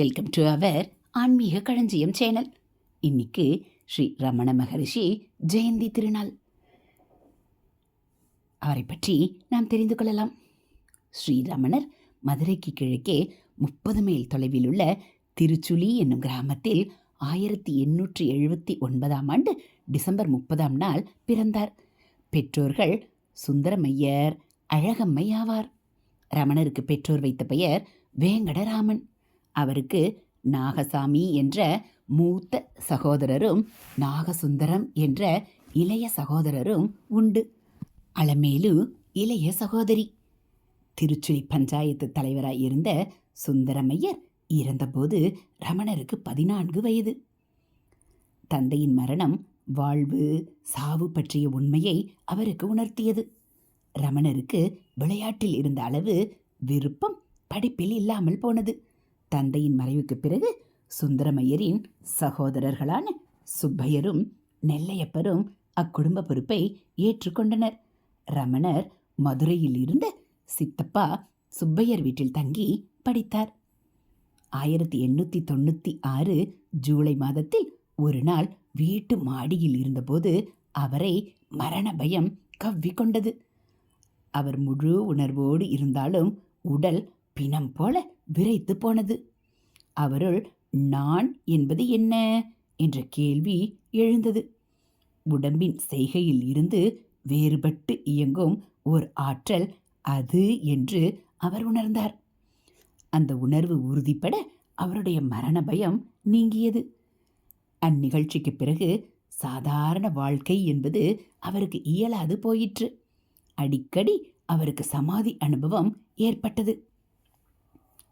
Welcome to our ஆன்மீக களஞ்சியம் channel இன்னைக்கு ஸ்ரீ ரமண மகரிஷி ஜெயந்தி திருநாள். அவரை பற்றி நாம் தெரிந்து கொள்ளலாம். ஸ்ரீ ரமணர் மதுரைக்கு கிழக்கே முப்பது மைல் தொலைவில் உள்ள திருச்சுழி என்னும் கிராமத்தில் ஆயிரத்தி எண்ணூற்றி எழுபத்தி ஒன்பதாம் ஆண்டு டிசம்பர் முப்பதாம் நாள் பிறந்தார். பெற்றோர்கள் சுந்தரமையர் அழகம்மை ஆவார் ரமணருக்கு பெற்றோர் வைத்த பெயர் வேங்கடராமன். அவருக்கு நாகசாமி என்ற மூத்த சகோதரரும் நாகசுந்தரம் என்ற இளைய சகோதரரும் உண்டு. அலமேலு இளைய சகோதரி. திருச்சுழி பஞ்சாயத்து தலைவராய் இருந்த சுந்தரமையர் இறந்தபோது ரமணருக்கு பதினான்கு வயது. தந்தையின் மரணம் வாழ்வு சாவு பற்றிய உண்மையை அவருக்கு உணர்த்தியது. ரமணருக்கு விளையாட்டில் இருந்த அளவு விருப்பம் படிப்பில் இல்லாமல் போனது. தந்தையின் மறைவுக்கு பிறகு சுந்தரமையரின் சகோதரர்களான சுப்பையரும் நெல்லையப்பரும் அக்குடும்ப பொறுப்பை ஏற்றுக்கொண்டனர். ரமணர் மதுரையில் இருந்த சித்தப்பா சுப்பையர் வீட்டில் தங்கி படித்தார். ஆயிரத்தி எண்ணூற்றி தொண்ணூற்றி ஆறு ஜூலை மாதத்தில் ஒரு நாள் வீட்டு மாடியில் இருந்தபோது அவரை மரண பயம் கவ்விக்கொண்டது. அவர் முழு உணர்வோடு இருந்தாலும் உடல் பிணம் போல விரைத்து போனது. அவருள் நான் என்பது என்ன? என்ற கேள்வி எழுந்தது. உடம்பின் செய்கையில் இருந்து வேறுபட்டு இயங்கும் ஓர் ஆற்றல் அது என்று அவர் உணர்ந்தார். அந்த உணர்வு உறுதிப்பட அவருடைய மரண பயம் நீங்கியது. அந்நிகழ்ச்சிக்கு பிறகு சாதாரண வாழ்க்கை என்பது அவருக்கு இயலாது போயிற்று. அடிக்கடி அவருக்கு சமாதி அனுபவம் ஏற்பட்டது.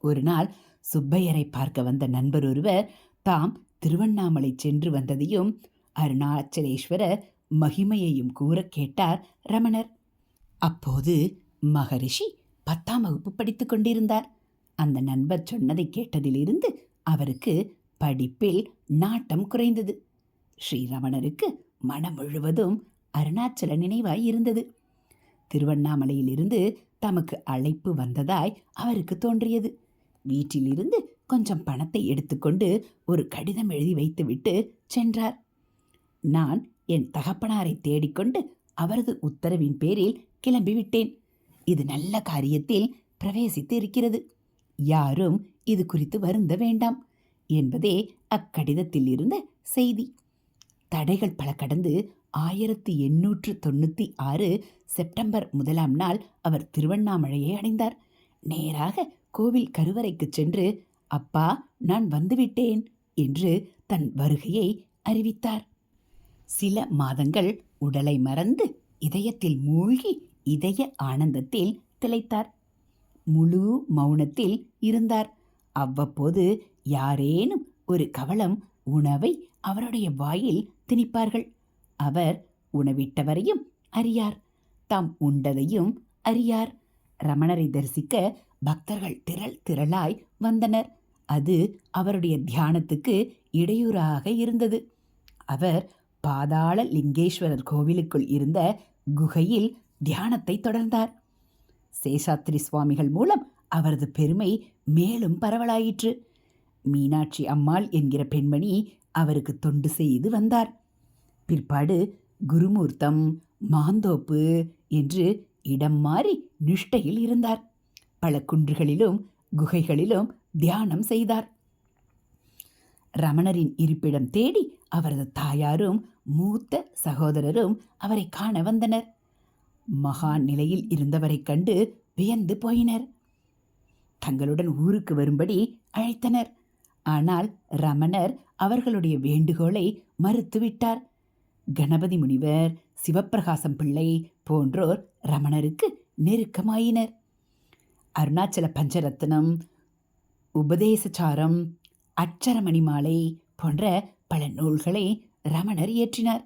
ஒரு நாள் சுப்பையரை பார்க்க வந்த நண்பர் ஒருவர் தாம் திருவண்ணாமலை சென்று வந்ததையும் அருணாச்சலேஸ்வரர் மகிமையையும் கூற கேட்டார் ரமணர். அப்போது மகரிஷி பத்தாம் வகுப்பு படித்துக் கொண்டிருந்தார். அந்த நண்பர் சொன்னதை கேட்டதிலிருந்து அவருக்கு படிப்பில் நாட்டம் குறைந்தது. ஸ்ரீரமணருக்கு மனம் முழுவதும் அருணாச்சல நினைவாய் இருந்தது. திருவண்ணாமலையிலிருந்து தமக்கு அழைப்பு வந்ததாய் அவருக்கு தோன்றியது. வீட்டிலிருந்து கொஞ்சம் பணத்தை எடுத்துக்கொண்டு ஒரு கடிதம் எழுதி வைத்துவிட்டு சென்றார். நான் என் தகப்பனாரை தேடிக்கொண்டு அவரது உத்தரவின் பேரில் கிளம்பிவிட்டேன். இது நல்ல காரியத்தில் பிரவேசித்து இருக்கிறது. யாரும் இது குறித்து வருந்த வேண்டாம் என்பதே அக்கடிதத்தில் இருந்த செய்தி. தடைகள் பல கடந்து ஆயிரத்தி எண்ணூற்று தொண்ணூற்றி ஆறு செப்டம்பர் முதலாம் நாள் அவர் திருவண்ணாமலையை அடைந்தார். நேராக கோவில் கருவறைக்கு சென்று அப்பா நான் வந்துவிட்டேன் என்று தன் வருகையை அறிவித்தார். சில மாதங்கள் உடலை மறந்து இதயத்தில் மூழ்கி இதய ஆனந்தத்தில் திளைத்தார். முழு மௌனத்தில் இருந்தார். அவ்வப்போது யாரேனும் ஒரு கவளம் உணவை அவருடைய வாயில் திணிப்பார்கள். அவர் உணவிட்டவரையும் அறியார். தாம் உண்டதையும் அறியார். ரமணரை தரிசிக்க பக்தர்கள் திரள் திரளாய் வந்தனர். அது அவருடைய தியானத்துக்கு இடையூறாக இருந்தது. அவர் பாதாள லிங்கேஸ்வரர் கோவிலுக்குள் இருந்த குகையில் தியானத்தை தொடர்ந்தார். சேஷாத்திரி சுவாமிகள் மூலம் அவரது பெருமை மேலும் பரவலாயிற்று. மீனாட்சி அம்மாள் என்கிற பெண்மணி அவருக்கு தொண்டு செய்து வந்தார். பிற்பாடு குருமூர்த்தம் மாந்தோப்பு என்று இடம் மாறி நிஷ்டையில் இருந்தார். பல குன்றுகளிலும் குகைகளிலும் தியானம் செய்தார். ரமணரின் இருப்பிடம் தேடி அவரது தாயாரும் மூத்த சகோதரரும் அவரை காண வந்தனர். மகான் நிலையில் இருந்தவரைக் கண்டு வியந்து போயினர். தங்களுடன் ஊருக்கு வரும்படி அழைத்தனர். ஆனால் ரமணர் அவர்களுடைய வேண்டுகோளை மறுத்துவிட்டார். கணபதி முனிவர் சிவப்பிரகாசம் பிள்ளை போன்றோர் ரமணருக்கு நெருக்கமாயினர். அருணாச்சல பஞ்சரத்னம் உபதேசச்சாரம் அச்சரமணி மாலை போன்ற பல நூல்களை ரமணர் இயற்றினார்.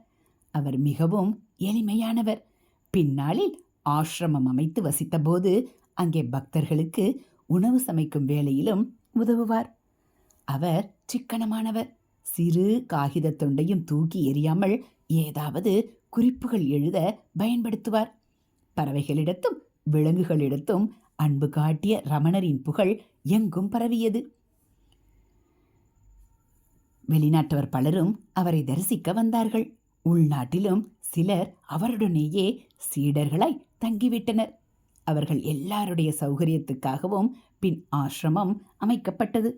அவர் மிகவும் எளிமையானவர். பின்னாளில் ஆசிரமம் அமைத்து வசித்தபோது அங்கே பக்தர்களுக்கு உணவு சமைக்கும் வேலையிலும் உதவுவார். அவர் சிக்கனமானவர். சிறு காகித தொண்டையும் தூக்கி எறியாமல் ஏதாவது குறிப்புகள் எழுத பயன்படுத்துவார். பறவைகளிடத்தும் விலங்குகளிடத்தும் அன்பு காட்டிய ரமணரின் புகழ் எங்கும் பரவியது. வெளிநாட்டவர் பலரும் அவரை தரிசிக்க வந்தார்கள். உள்நாட்டிலும் சிலர் அவருடனேயே சீடர்களாய் தங்கிவிட்டனர். அவர்கள் எல்லாருடைய சௌகரியத்துக்காகவும் பின் ஆசிரமம் அமைக்கப்பட்டது.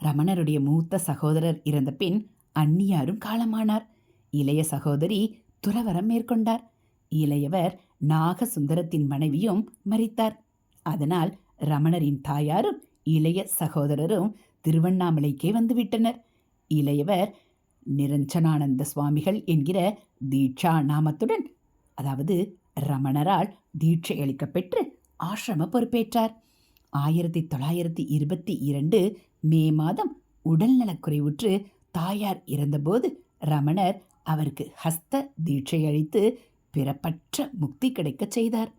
ரமணருடைய மூத்த சகோதரர் இறந்த பின் அந்நியாரும் காலமானார். இளைய சகோதரி துறவரம் மேற்கொண்டார். இளையவர் நாகசுந்தரத்தின் மனைவியும் மறித்தார். அதனால் ரமணரின் தாயாரும் இளைய சகோதரரும் திருவண்ணாமலைக்கே வந்துவிட்டனர். இளையவர் நிரஞ்சனானந்த சுவாமிகள் என்கிற தீட்சா நாமத்துடன் அதாவது ரமணரால் தீட்சை அளிக்கப்பெற்று ஆசிரம பொறுப்பேற்றார். ஆயிரத்தி தொள்ளாயிரத்தி இருபத்தி இரண்டு மே மாதம் உடல்நலக்குறைவுற்று தாயார் இறந்தபோது ரமணர் அவருக்கு ஹஸ்த தீட்சை அளித்து பிறப்பற்ற முக்தி கிடைக்கச் செய்தார்.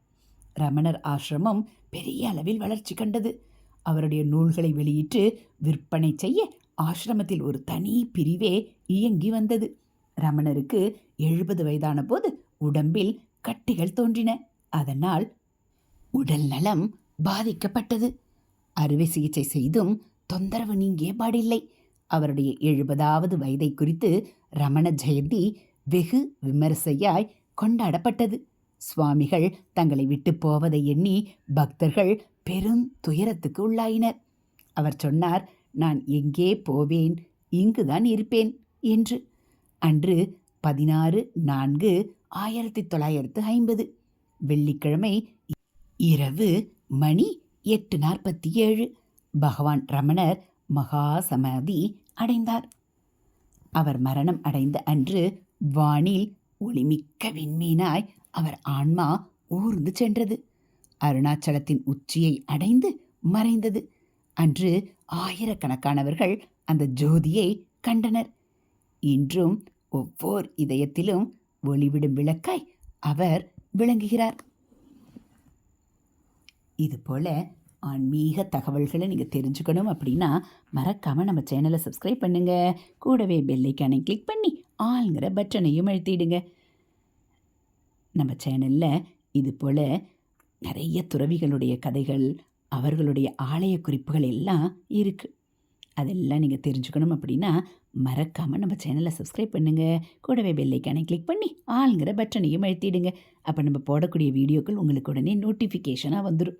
ரமணர் ஆசிரமம் பெரிய அளவில் வளர்ச்சி கண்டது. அவருடைய நூல்களை வெளியிட்டு விற்பனை செய்ய ஆசிரமத்தில் ஒரு தனி பிரிவே இயங்கி வந்தது. ரமணருக்கு எழுபது வயதான போது உடம்பில் கட்டிகள் தோன்றின. அதனால் உடல் நலம் பாதிக்கப்பட்டது. அறுவை சிகிச்சை செய்தும் தொந்தரவு நீங்கிய பாடில்லை. அவருடைய எழுபதாவது வயதை குறித்து ரமண ஜெயந்தி வெகு விமரிசையாய் கொண்டாடப்பட்டது. சுவாமிகள் தங்களை விட்டு போவதை எண்ணி பக்தர்கள் பெரும் துயரத்துக்கு உள்ளாயினர். அவர் சொன்னார் நான் எங்கே போவேன்? இங்குதான் இருப்பேன் என்று. அன்று பதினாறு நான்கு ஆயிரத்தி தொள்ளாயிரத்து ஐம்பது. வெள்ளிக்கிழமை இரவு மணி எட்டு நாற்பத்தி ஏழு. பகவான் ரமணர் மகா சமாதி அடைந்தார். அவர் மரணம் அடைந்த அன்று வானில் ஒளிமிக்க விண்மீனாய் அவர் ஆன்மா ஊர்ந்து சென்றது. அருணாச்சலத்தின் உச்சியை அடைந்து மறைந்தது. அன்று ஆயிரக்கணக்கானவர்கள் அந்த ஜோதியை கண்டனர். இன்றும் ஒவ்வொரு இதயத்திலும் ஒளிவிடும் விளக்காய் அவர் விளங்குகிறார். இதுபோல ஆன்மீக தகவல்களை நீங்கள் தெரிஞ்சுக்கணும் அப்படின்னா மறக்காமல் நம்ம சேனலை சப்ஸ்கிரைப் பண்ணுங்கள் கூடவே பெல்லைக்கானை கிளிக் பண்ணி ஆளுங்கிற பட்டனையும் அழுத்திடுங்க. நம்ம சேனலில் இது போல் நிறைய துறவிகளுடைய கதைகள் அவர்களுடைய ஆலய குறிப்புகள் எல்லாம் இருக்குது அதெல்லாம் நீங்கள் தெரிஞ்சுக்கணும் அப்படின்னா மறக்காமல் நம்ம சேனலை சப்ஸ்கிரைப் பண்ணுங்கள் கூடவே பெல்லைக்கானை கிளிக் பண்ணி ஆளுங்கிற பட்டனையும் அழுத்திடுங்க. அப்போ நம்ம போடக்கூடிய வீடியோக்கள் உங்களுக்கு உடனே நோட்டிஃபிகேஷனாக வந்துடும்